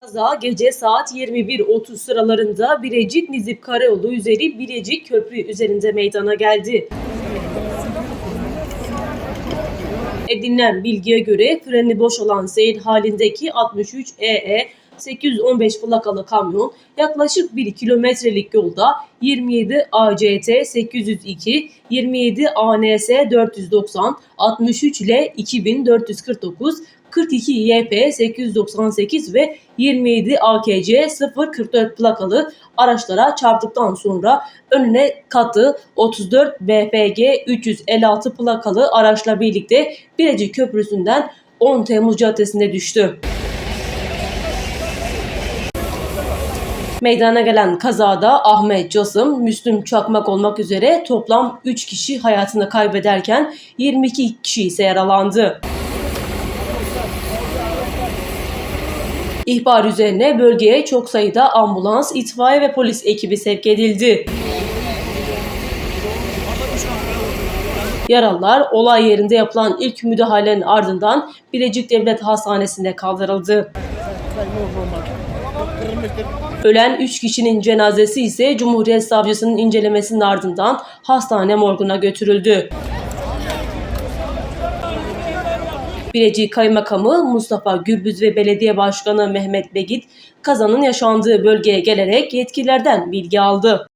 Kaza gece saat 21.30 sıralarında Birecik Nizip Karayolu üzeri Birecik Köprü üzerinde meydana geldi. Edinilen bilgiye göre freni boş olan seyir halindeki 63 EE 815 plakalı kamyon yaklaşık 1 kilometrelik yolda 27 ACT 802, 27 ANS 490, 63 L 2449, 42 YP 898 ve 27 AKC 044 plakalı araçlara çarptıktan sonra önüne katı 34 BPG 356 plakalı araçla birlikte Birecik Köprüsü'nden 10 Temmuz Caddesi'nde düştü. Meydana gelen kazada Ahmet Casım, Müslüm Çakmak olmak üzere toplam 3 kişi hayatını kaybederken 22 kişi ise yaralandı. İhbar üzerine bölgeye çok sayıda ambulans, itfaiye ve polis ekibi sevk edildi. Yaralılar olay yerinde yapılan ilk müdahalenin ardından Bilecik Devlet Hastanesi'nde kaldırıldı. Ölen 3 kişinin cenazesi ise Cumhuriyet Savcısının incelemesinin ardından hastane morguna götürüldü. Bilecik Kaymakamı Mustafa Gürbüz ve Belediye Başkanı Mehmet Begit kazanın yaşandığı bölgeye gelerek yetkililerden bilgi aldı.